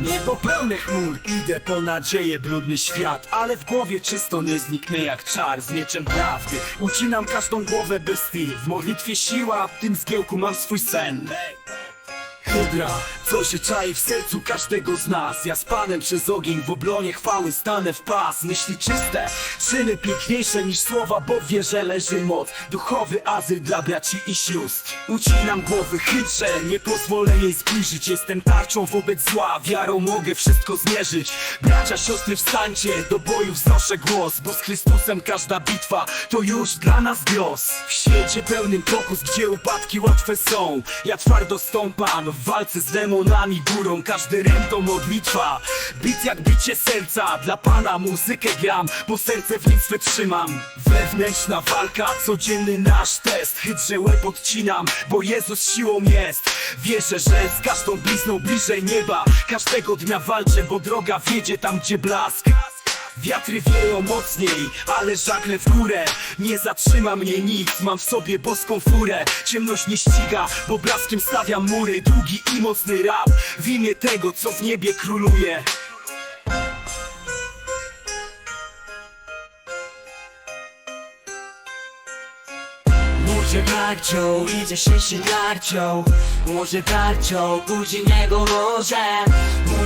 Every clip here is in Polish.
Niebo pełne chmur, idę po nadzieję, brudny świat Ale w głowie czysto nie zniknę jak czar z mieczem prawdy. Ucinam każdą głowę bestii, w modlitwie siła W tym zgiełku mam swój sen Co się czai w sercu każdego z nas. Ja z Panem przez ogień w obronie chwały stanę w pas. Myśli czyste, czyny piękniejsze niż słowa Bo wierze leży moc, duchowy azyl dla braci i sióstr. Ucinam głowy chytrze, nie pozwolę jej zbliżyć. Jestem tarczą wobec zła, wiarą mogę wszystko zmierzyć. Bracia, siostry wstańcie, do boju wznoszę głos Bo z Chrystusem każda bitwa to już dla nas gros W świecie pełnym pokus, gdzie upadki łatwe są Ja twardo stąpam w walce z demonami górą. Każdy rym to modlitwa. Bit jak bicie serca. Dla Pana muzykę gram Bo serce w nim swe trzymam Wewnętrzna walka, codzienny nasz test. Chytrze łeb odcinam, bo Jezus siłą jest. Wierzę, że z każdą blizną bliżej nieba. Każdego dnia walczę, bo droga wiedzie tam gdzie blask Wiatry wieją mocniej, ale żagle w górę. Nie zatrzyma mnie nic, mam w sobie boską furę. Ciemność nie ściga, bo blaskiem stawiam mury. Długi i mocny rap, w imię tego co w niebie króluje. Może tarcią, idzie się się tarcią Może tarcią, budzi niego może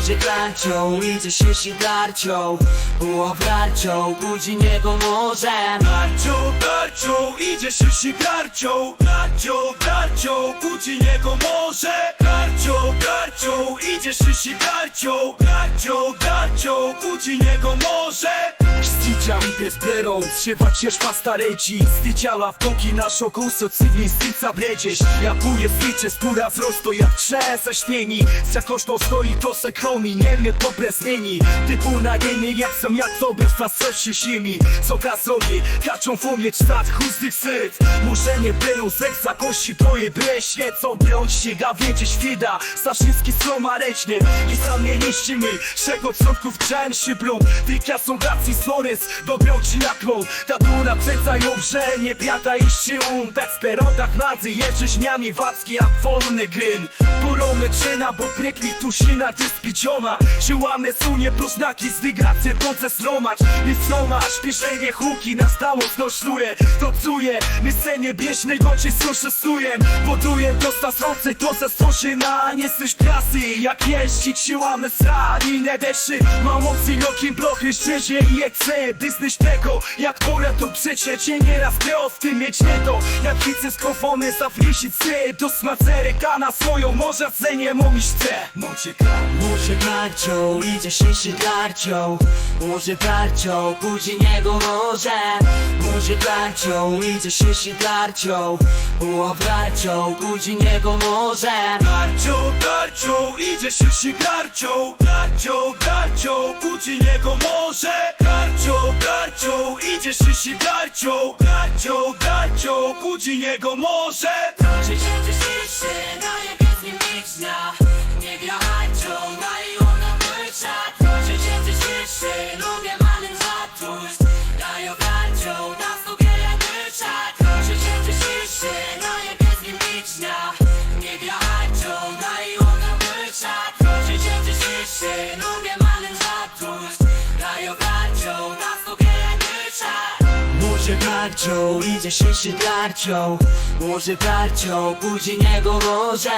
Może tarcią, idzie się się tarcią Łowarcią, budzi niego może Garcią, garcią, idzie się garcią. Garcią, garcią, budzi niego morze. Garcią, garcią, idzie się się garcią. Garcią, garcią, budzi niego morze. Sticia mi bezberą, trzywać się szwa stareci Styciała w toki naszą kusą cywilistyca bredzieś Ja buję stycze, skóra wzrostu jak trzęsę śnieni Za kosztą stoi to se chroni, nie mnie to zmieni Typu na niemie jak to bez was coś się ziemi Co gazowie, kaczą w umie cztat chustych syt Może nie byją seksa kości twoje breśnie Co brąć się gawiecie świda Za wszystkie stroma ręcznie. I sam nie niszczy mi Czego córków grzałem się blond. Ja są racji sorys Dobrą ci naklon Ta dura przeca ją brze Nie biada i siłą Tak w perotach nadzy Jerzy śmiami wacki jak wolny gryn Porony czyna Bo krykli tusina Ty spiciona Siłamy sunie pluznaki Zdygacy proces lomacz Nie soma Śpieszenie huki Na stałą znoszuje To cuje My nie bieżnej Bo cię słyszę Buduję dosta słońce To ze stroszyna Nie jesteś prasy Jak jeździć siłamy srani Nie deszy Mam opcji loki blochy Szczerze i chcę Dysnyś tego. Jak pora to przecie Cię nieraz grę w tym mieć nie to. Jak widzę skrofony Zawlisi cy Do smacereka na swoją Może cenię momiś chce Mocie Może tarcią, idzie się się tarcią Może tarcią, budzi niego może Może tarcią, idzie się się tarcią Łowarcią, budzi niego może Garcią, garcią, idzie się się garcią Garcią, garcią, budzi niego morze. Garcią, garcią, idzie się się garcią Garcią, garcią, budzi niego morze. Że się ciszy, na niebieskim licznia Nie na i ona mycza może tarcią, idzie się tarcią Może tarcią, budzi niego może.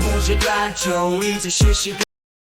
Może tarcią, idzie się